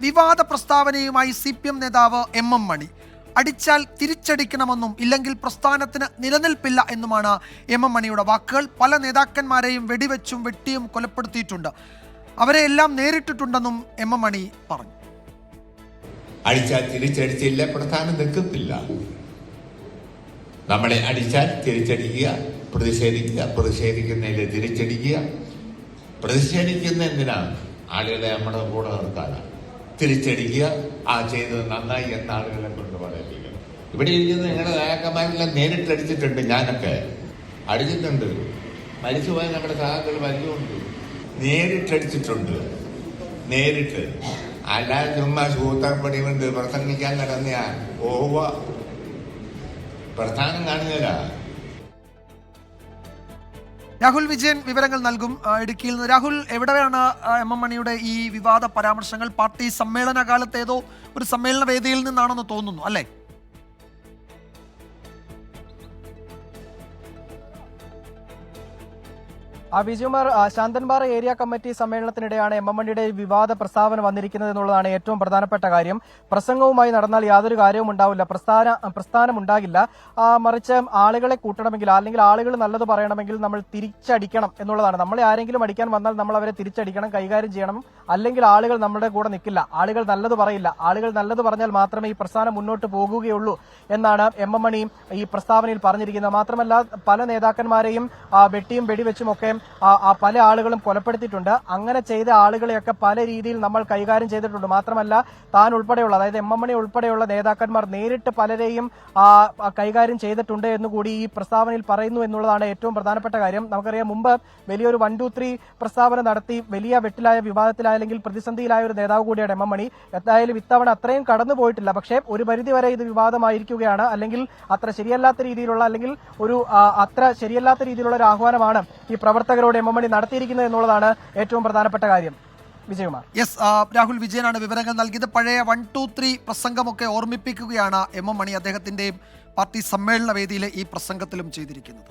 വിവാദ പ്രസ്താവനയുമായി C P M നേതാവ് എം എം മണി. അടിച്ചാൽ തിരിച്ചടിക്കണമെന്നും ഇല്ലെങ്കിൽ പ്രസ്ഥാനത്തിന് നിലനിൽപ്പില്ല എന്നുമാണ് എം എം മണിയുടെ വാക്കുകൾ. പല നേതാക്കന്മാരെയും വെടിവെച്ചും വെട്ടിയും കൊലപ്പെടുത്തിയിട്ടുണ്ട്. അവരെ എല്ലാം നേരിട്ടിട്ടുണ്ടെന്നും എം എം മണി പറഞ്ഞു. അടിച്ചാൽ തിരിച്ചടിച്ചില്ല പ്രസ്ഥാനം നിൽക്കത്തില്ല. നമ്മളെ അടിച്ചാൽ തിരിച്ചടിക്കുക പ്രതിഷേധിക്കുക പ്രതിഷേധിക്കുന്നതിൽ തിരിച്ചടിക്കുക. പ്രതിഷേധിക്കുന്ന എന്തിനാണ്? ആളുകളെ നമ്മുടെ കൂടെ നിർത്താനാണ്. തിരിച്ചടിക്കുക ആ ചെയ്തത് നന്നായി എന്ന ആളുകളെ കൊണ്ട് പറയിപ്പിക്കണം ഇവിടെ ഇരിക്കുന്ന നിങ്ങളുടെ നേരിട്ട് നേരിട്ടടിച്ചിട്ടുണ്ട് ഞാനൊക്കെ. അടിച്ചിട്ടുണ്ട്. മരിച്ചുപോയ നമ്മുടെ സഹാക്കൾ മരിച്ചുകൊണ്ട് നേരിട്ടടിച്ചിട്ടുണ്ട്. നേരിട്ട്. അല്ലാതെ ചുമ്മാ സൂത്രപ്പടി കൊണ്ട് പ്രസംഗിക്കാൻ നടന്നയാ. ഓവ പ്രധാനം കാണുന്നില്ല. രാഹുൽ വിജയൻ വിവരങ്ങൾ നൽകും ഇടുക്കിയിൽ നിന്ന്. രാഹുൽ എവിടെയാണ് എം എം മണിയുടെ ഈ വിവാദ പരാമർശങ്ങൾ? പാർട്ടി സമ്മേളന കാലത്തേതോ ഒരു സമ്മേളന വേദിയിൽ നിന്നാണെന്ന് തോന്നുന്നു അല്ലേ? ആ വിജയകുമാർ ശാന്തൻപാറ ഏരിയ കമ്മിറ്റി സമ്മേളനത്തിനിടെയാണ് എം എം മണിയുടെ വിവാദ പ്രസ്താവന വന്നിരിക്കുന്നത് എന്നുള്ളതാണ് ഏറ്റവും പ്രധാനപ്പെട്ട കാര്യം. പ്രസംഗവുമായി നടന്നാൽ യാതൊരു കാര്യവും ഉണ്ടാവില്ല. പ്രസ്ഥാന പ്രസ്ഥാനം ഉണ്ടാകില്ല മറിച്ച് ആളുകളെ കൂട്ടണമെങ്കിൽ അല്ലെങ്കിൽ ആളുകൾ നല്ലത് പറയണമെങ്കിൽ നമ്മൾ തിരിച്ചടിക്കണം എന്നുള്ളതാണ്. നമ്മളെ ആരെങ്കിലും അടിക്കാൻ വന്നാൽ നമ്മൾ അവരെ തിരിച്ചടിക്കണം കൈകാര്യം ചെയ്യണം. അല്ലെങ്കിൽ ആളുകൾ നമ്മുടെ കൂടെ നിൽക്കില്ല. ആളുകൾ നല്ലത് പറയില്ല. ആളുകൾ നല്ലത് പറഞ്ഞാൽ മാത്രമേ ഈ പ്രസ്ഥാനം മുന്നോട്ട് പോകുകയുള്ളൂ എന്നാണ് എം എം മണി ഈ പ്രസ്താവനയിൽ പറഞ്ഞിരിക്കുന്നത്. മാത്രമല്ല പല നേതാക്കന്മാരെയും വെട്ടിയും വെടിവെച്ചും ഒക്കെ ആ, ആ പല ആളുകളും കൊലപ്പെടുത്തിയിട്ടുണ്ട്. അങ്ങനെ ചെയ്ത ആളുകളെയൊക്കെ പല രീതിയിൽ നമ്മൾ കൈകാര്യം ചെയ്തിട്ടുണ്ട്. മാത്രമല്ല താൻ ഉൾപ്പെടെയുള്ള അതായത് എം എം മണി ഉൾപ്പെടെയുള്ള നേതാക്കന്മാർ നേരിട്ട് പലരെയും കൈകാര്യം ചെയ്തിട്ടുണ്ട് എന്ന് കൂടി ഈ പ്രസ്താവനയിൽ പറയുന്നു എന്നുള്ളതാണ് ഏറ്റവും പ്രധാനപ്പെട്ട കാര്യം. നമുക്കറിയാം മുമ്പ് വലിയൊരു വൺ ടു ത്രീ പ്രസ്താവന നടത്തി വലിയ വെട്ടിലായ വിവാദത്തിലായല്ലെങ്കിൽ പ്രതിസന്ധിയിലായ ഒരു നേതാവ് കൂടിയാണ് എം എം മണി. എന്തായാലും ഇത്തവണ അത്രയും കടന്നു പോയിട്ടില്ല. പക്ഷേ ഒരു പരിധിവരെ ഇത് വിവാദമായിരിക്കുകയാണ്. അല്ലെങ്കിൽ അത്ര ശരിയല്ലാത്ത രീതിയിലുള്ള അല്ലെങ്കിൽ ഒരു അത്ര ശരിയല്ലാത്ത രീതിയിലുള്ള ഒരു ആഹ്വാനമാണ് ഈ പ്രവർത്തകരോട് എം എം മണി നടത്തിയിരിക്കുന്നത് എന്നുള്ളതാണ് ഏറ്റവും പ്രധാനപ്പെട്ട കാര്യം. വിജയകുമാർ. യെസ് രാഹുൽ വിജയനാണ് വിവരങ്ങൾ നൽകിയത്. പഴയ വൺ ടു ത്രീ പ്രസംഗമൊക്കെ ഓർമ്മിപ്പിക്കുകയാണ് എം എം മണി അദ്ദേഹത്തിന്റെയും പാർട്ടി സമ്മേളന വേദിയിലെ ഈ പ്രസംഗത്തിലും ചെയ്തിരിക്കുന്നത്.